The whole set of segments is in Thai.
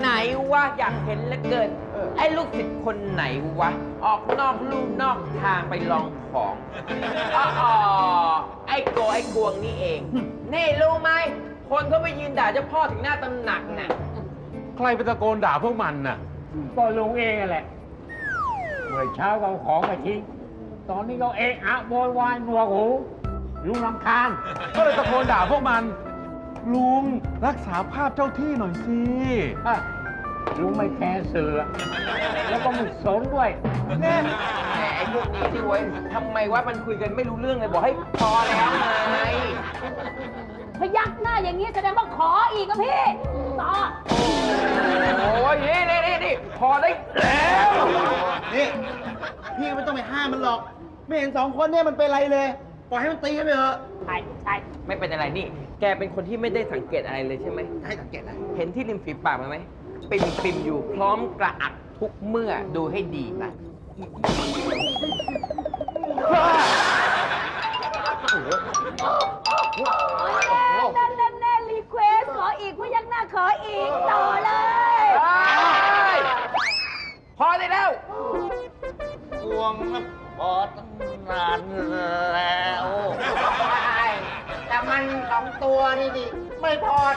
ไหนวะอยากเห็นเหลือเกิน ไอ้ลูกศิษย์คนไหนวะ ออกนอกลู่นอกทางไปลองของอ๋ออไอ้โกไอ้กวงนี่เอง นี่รู้ไหม คนเขาไปยืนด่าเจ้าพ่อถึงหน้าตำหนักน่ะ ใครไปตะโกนด่าพวกมันน่ะ ก็ลุงเองนั่นแหละเมื่อเช้าก็เอาของมาทิ้ง ตอนนี้ก็เอะอะโวยวายหนวกหู ลุงรำคาญ ก็เลยตะโกนด่าพวกมัน ลุงรักษาภาพเจ้าที่หน่อยสิฮะลุงไม่แคร์เสือแล้วก็ไม่สนด้วยแม่ไอ้พวกนี้ที่ไว้ยทำไมว่ามันคุยกันไม่รู้เรื่องเลยบอกให้พอแล้วไงพยักหน้าอย่างนี้แสดงว่าขออีกอะพี่ ต่อ โอ้ยนี่นี่นี่นี่พอได้แล้วนี่ พี่ก็ไม่ต้องไปห้ามมันหรอก ไม่เห็นสองคนเนี่ยมันเป็นไรเลย ปล่อยให้มันตีกันไปเถอะใช่ใช่ไม่เป็นอะไรนี่ แกเป็นคนที่ไม่ได้สังเกตอะไรเลยใช่ไหม ให้สังเกตนะเห็นที่ริมฝีปากมันไหมปิ่มปิมๆอยู่พร้อมกระอักทุกเมื่อดูให้ดีนะแน่นแน่นแน่รีเควสขออีกพยักหน้าขออีกต่อ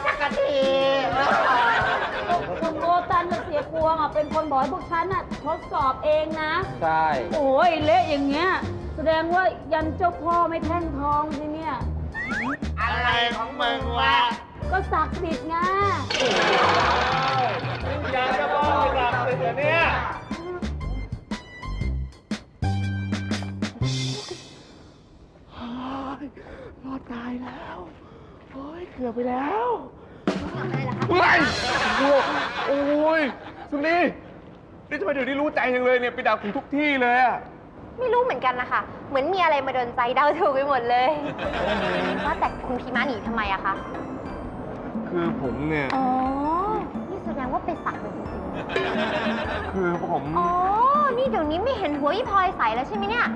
สักทีคุณโกตันกับเสียกวงอะเป็นคนบอกให้พวกฉันอะทดสอบเองนะ ใช่ โอ้ยเละอย่างเงี้ย แสดงว่ายันเจ้าพ่อไม่แท่งทองสิเนี่ย อะไรของมึงวะก็ศักดิ์สิทธิ์ไงอยากจะบอกกลับเลยเนี่ยรอดตายแล้ว โอ้ยเกือบไปแล้วเฮ้ยโอ้ยสุนีนี่ทำไมเดี๋ยวนี้รู้ใจจังเลยเนี่ยไปดักถึงทุกที่เลยอะไม่รู้เหมือนกันนะคะ เหมือนมีอะไรมาโดนใจเดาถูกไปหมดเลย ว่าแต่คุณพีมาหนีทำไมอะคะ คือผมเนี่ย อ๋อ นี่แสดงว่าไปสักมาจริงคือผมๆอ๋อ นี่เดี๋ยวนี้ไม่เห็นหัวยี่พลอยใสแล้วใช่ไหมเนี่ย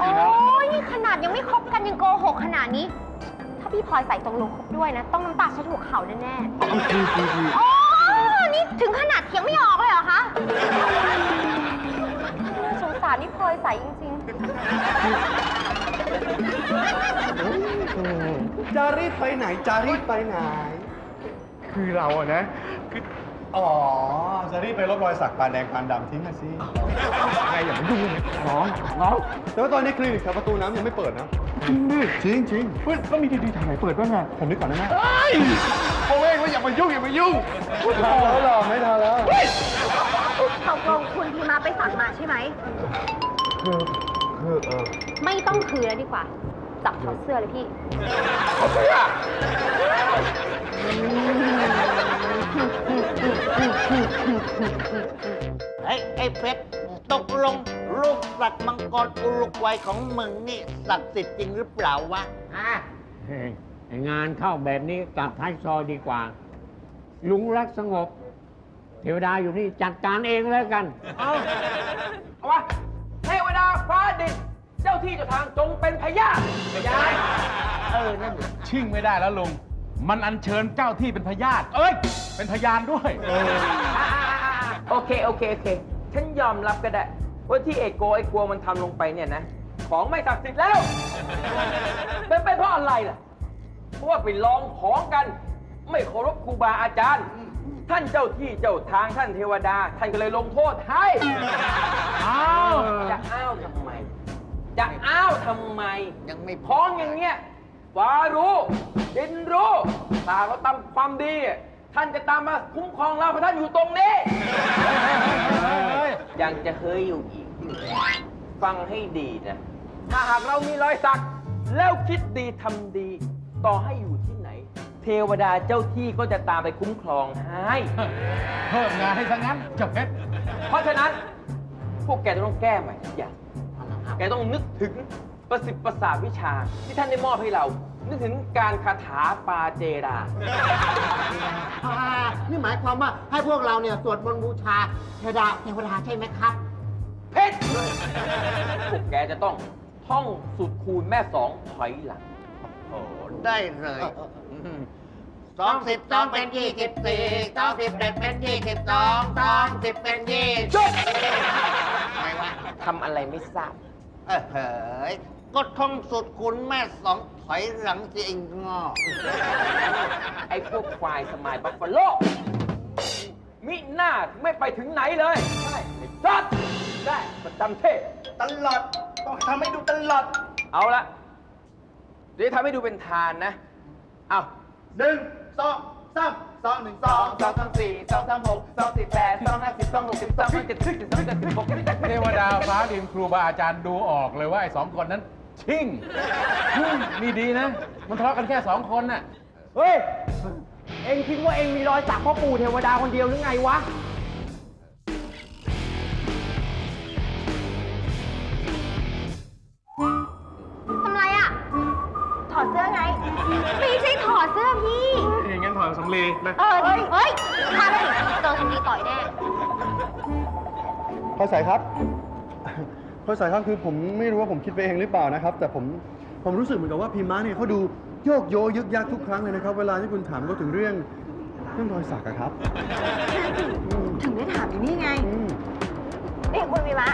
โอ้ยนี่ขนาดยังไม่คบกันยังโกหกขนาดนี้ถ้า พี่พลอยใสตรงลงคบด้วยนะ ต้องน้ำตาฉันถูกเขาแน่ๆอ๋อนี่ถึงขนาดเถียงไม่ออกเลยเหรอคะน่าสงสารนี่พลอยใสจริงๆจะรีบไปไหนจะรีบไปไหน คือเราอะนะ คืออ๋อจะรีบไปลบรอยสักปานแดงปานดำทิ้งกันสิใครอย่ามายุ่งเลยน้องน้องแต่ว่าตอนนี้คลินิกแถวประตูน้ำยังไม่เปิดนะ จริงดิจริงจริงเฮ้ยแล้วมีดีๆทางไหนเปิดบ้างอะผมนึกก่อนนะแม่เฮ้ยเขาเองว่าอย่ามายุ่งอย่ามายุ่งไม่ทันแล้วหรอไม่ทันแล้วตกลงคุณพีมาไปสั่งมาใช่ไหมคือคือเออไม่ต้องคือแล้วดีกว่า จับถอดเสื้อเลยพี่เขาเสื้อเฮ้ยไอ้เพชร ตกลงรูปสัตว์มังกรอุรุกวัยของมึงนี่ศักดิ์สิทธิ์จริงหรือเปล่าวะเฮ้ยไอ้งานเข้าแบบนี้กลับท้ายซอยดีกว่า ลุงรักสงบ เทวดาอยู่นี่จัดการเองแล้วกัน เอาเอาวะเทวดาฟ้าดินเจ้าที่เจ้าทางจงเป็นพญาพญาเออนั่นดิชิ่งไม่ได้แล้วลุง มันอัญเชิญเจ้าที่เป็นพญาตเอ้ย เป็นพยานด้วย อ่าๆๆโอเค โอเค โอเค ฉันยอมรับก็ได้ว่าที่เอกโกไอ้กลัวมันทำลงไปเนี่ยนะ ของไม่ศักดิ์สิทธิ์แล้ว เป็นเป็นเพราะอะไรล่ะ เพราะว่าไปลองของกัน ไม่เคารพครูบาอาจารย์ ท่านเจ้าที่เจ้าทางท่านเทวดา ท่านก็เลยลงโทษให้ อ้าว จะอ้าวทำไม จะอ้าวทำไมยังไม่พท้องอย่างเงี้ยฟ้ารู้ดินรู้ตาเราทำความดี ท่านจะตามมาคุ้มครองเราเพราะท่านอยู่ตรงนี้ยังจะเฮ้ยอยู่อีก ฟังให้ดีนะ ถ้าหากเรามีรอยสัก แล้วคิดดีทำดี ต่อให้อยู่ที่ไหน เทวดาเจ้าที่ก็จะตามไปคุ้มครองให้เพิ่มงานให้ซะงั้นเจ้าเพชรเพราะฉะนั้น พวกแกต้องแก้ใหม่ทุกอย่าง แกต้องนึกถึงประสิทธิ์ประสาทวิชาที่ท่านได้มอบให้เรา นึกถึงการคาถาปาเจราอ่านี่หมายความว่าให้พวกเราเนี่ยสวดมนต์บูชาเทวดาเทวดาใช่ไหมครับ เพชรพวกแกจะต้องท่องสุดคูณแม่สองถอยหลัง โอ้ได้เลยสองสิบสองเป็นยี่สิบสี่สองสิบเอ็ดเป็นยี่สิบสองสองสิบเป็นยี่สิบจุดไงวะทำอะไรไม่ทราบ เออเฮ้ย ก็ท่องสุดคุณแม่สองถอยหลังสิเองงอไอ้พวกควายสมายบัฟฟาโลมิหน้าไม่ไปถึงไหนเลย ใช่จัดได้ประจำเทพตลอดต้องทำให้ดูตลอด เอาละเดี๋ยวทำให้ดูเป็นทานนะ เอาหนึ่งสองสามสองหนึ่งสองสองสามสี่สองสามหกสองสี่แปดสองห้าสิบสองหกสิบสองเจ็ดสิบสองเจ็ดสิบหกสิบเจ็ดสิบเทวดาฟ้าดินครูบาอาจารย์ดูออกเลยว่าไอ้สองคนนั้น ชิ่งอืมนี่ดีนะ มันทะเลาะกันแค่สองคนน่ะ เฮ้ย เอ็งคิดว่าเอ็งมีรอยสักพ่อปู่เทวดาคนเดียวหรือไงวะ ทำไรอะ ถอดเสื้อไง ไม่ใช่ถอดเสื้อพี่ อย่างงั้นถอยสำลีนะเออเฮ้ยพาไปดิเจอคนนี้ต่อยแน่พลอยสายครับ พลอยสายครับคือผมไม่รู้ว่าผมคิดไปเองหรือเปล่านะครับ แต่ผมผมรู้สึกเหมือนกับว่าพีม้าเนี่ยเขาดูโยกโยยึกยักทุกครั้งเลยนะครับ เวลาที่คุณถามเขาถึงเรื่องเรื่องรอยสักอะครับถึงได้ถามอยู่นี่ไงอืมนี่คุณวิมะ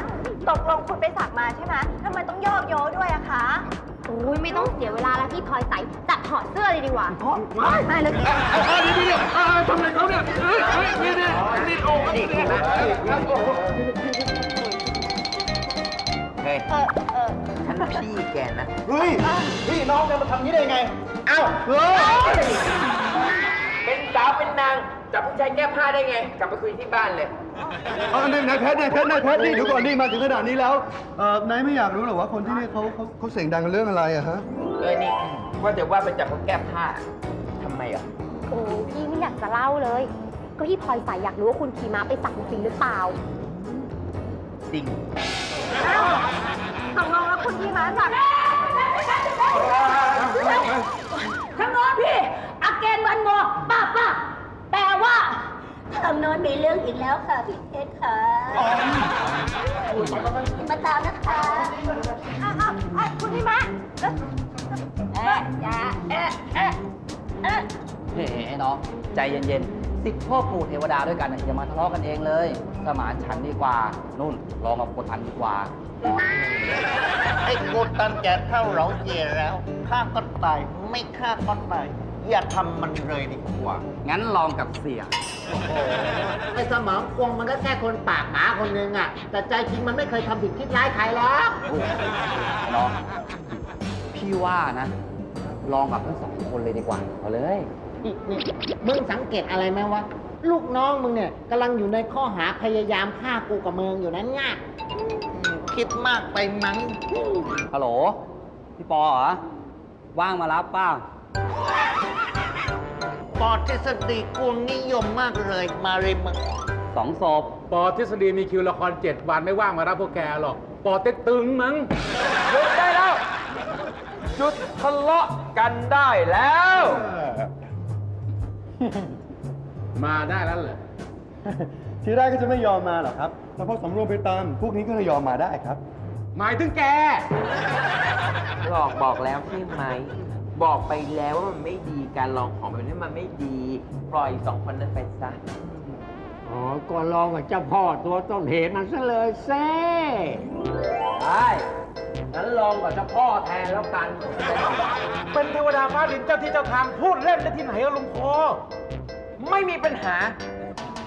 ตกลงคุณไปสักมาใช่ไหมทำไมต้องโยกโยด้วยอะคะโอ้ยไม่ต้องเสียเวลาแล้วพี่พลอยใส่จัดถอดเสื้อเลยดีกว่าไม่เลยทำอะไรเขาเนี่ยเฮ้ยเฮ้ยนี่นี่นี่โอ้ยนี่นะ เฮ้ยเออเออฉันพี่แกนะ เฮ้ยพี่น้องเนี่ยมาทำนี้ได้ไง เอ้าเฮ้ยเป็นสาวเป็นนางจับผู้ชายแก้ผ้าได้ไง กลับไปคุยที่บ้านเลย เอานายนายแพทย์นายแพทย์นายแพทย์นี่เดี๋ยวก่อนนี่มาถึงขนาดนี้แล้วเอ่อนายไม่อยากรู้เหรอว่าคนที่นี่เขาเขาเขาเสียงดังกันเรื่องอะไรอะฮะ เออนี่ว่าแต่ว่าไปจับเขาแก้ผ้าทำไมอะโอ้พี่ไม่อยากจะเล่าเลย ก็พี่พลอยใส่อยากรู้ว่าคุณขี่ม้าไปสักจริงหรือเปล่า จริง ตกลงแล้วคุณขี่มาสักทางโน้นพี่อาเกนวันโมป้าป้าแปลว่าทางโน้นมีเรื่องอีกแล้วค่ะพี่เพชรค่ะมาตามนะคะอ้าวอ้าวคุณพี่มาเอ๊ะเอ๊ะอย่าเอ๊ะเอ๊ะเอ๊ะเฮ้น้องใจเย็นๆ สิทธิพ่อปู่เทวดาด้วยกันน่ะอย่ามาทะเลาะกันเองเลย สมานฉันท์ดีกว่านุ่นลองกับกดอันดีกว่า ไอ้กูตันแกเท่าเราเจียแล้วฆ่าก็ตายไม่ฆ่าก็ตายอย่าทำมันเลยดีกว่า งั้นลองกับเสีย ไอ้สมองกวงมันก็แค่คนปากหมาคนนึงอะ แต่ใจจริงมันไม่เคยทำผิดคิดร้ายใครหรอกน้องพี่ว่านะ ลองกับทั้งสองคนเลยดีกว่า เอาเลย นี่นี่มึงสังเกตอะไรไหมวะ ลูกน้องมึงเนี่ยกำลังอยู่ในข้อหาพยายามฆ่ากูกับเมืองอยู่นั้นง่ะคิดมากไปมั้ง ฮัลโหล พี่ปอเหรอ ว่างมารับเป้า ปอทฤษฎีกูนิยมมากเลยมาเลยมึงสองศพ ปอทฤษฎีมีคิวละครเจ็ดวันไม่ว่างมารับพวกแกหรอก ปอเต็กตึงมั้ง หยุดได้แล้วหยุดทะเลาะกันได้แล้ว มาได้แล้วเหรอทีแรกก็จะไม่ยอมมาหรอกครับแต่พอสำรวมไปตาม พวกนี้ก็เลยยอมมาได้ครับ หมายถึงแก หลอกบอกแล้วใช่ไหม บอกไปแล้วว่ามันไม่ดีการลองของแบบนี้มันไม่ดี ปล่อยสองคนนั้นไปซะ อ๋อ ก็ลองกับเจ้าพ่อตัวต้นเหตุมันซะเลยเซ่ ได้ งั้นลองกับเจ้าพ่อแทนแล้วกัน เป็นเทวดาฟ้าดินเจ้าที่เจ้าทางพูดเล่นได้ที่ไหนอะลุงพอไม่มีปัญหา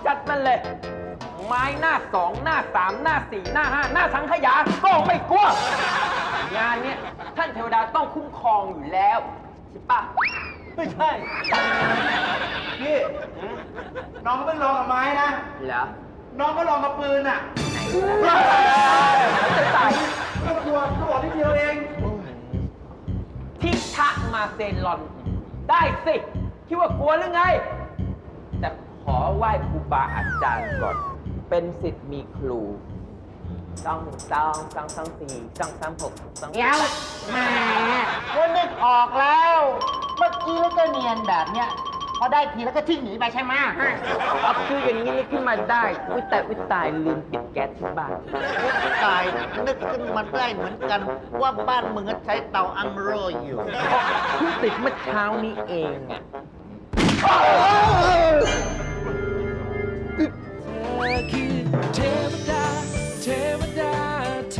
จัดมันเลย ไม้หน้าสองหน้าสามหน้าสี่หน้าห้าหน้าสังขยาก็ไม่กลัว งานเนี้ยท่านเทวดาต้องคุ้มครองอยู่แล้วใช่ปะไม่ใช่พี่น้องก็ไม่ลองกับไม้นะ เหรอ น้องก็ลองกับปืนอะจะ ใส่ก็กลัวก็บอกนิดเดียวเอง ทิทะมาเซลอน ได้สิ คิดว่ากลัวหรือไง แต่ขอไหว้ครูบาอาจารย์ก่อน เป็นสิทธิ์มีครูสองสองสองสองสี่สองสามหกสองเดี๋ยวแหมว่านึกออกแล้ว เมื่อกี้แล้วก็เนียนแบบเนี้ย ขาได้ทีแล้วก็ทิ้งหนีไปใช่ไหมเอาชื่ออย่างนี้นึกขึ้นมาได้อุ้ยแต่อุ้ยตายลืมปิดแก๊สที่บ้านตายนึกขึ้นมาได้เหมือนกัน ว่าบ้านมึงก็ใช้เตาอังโรอยู่เพิ่ติดเมื่อเช้านี้เองอะเธอคือเทวดา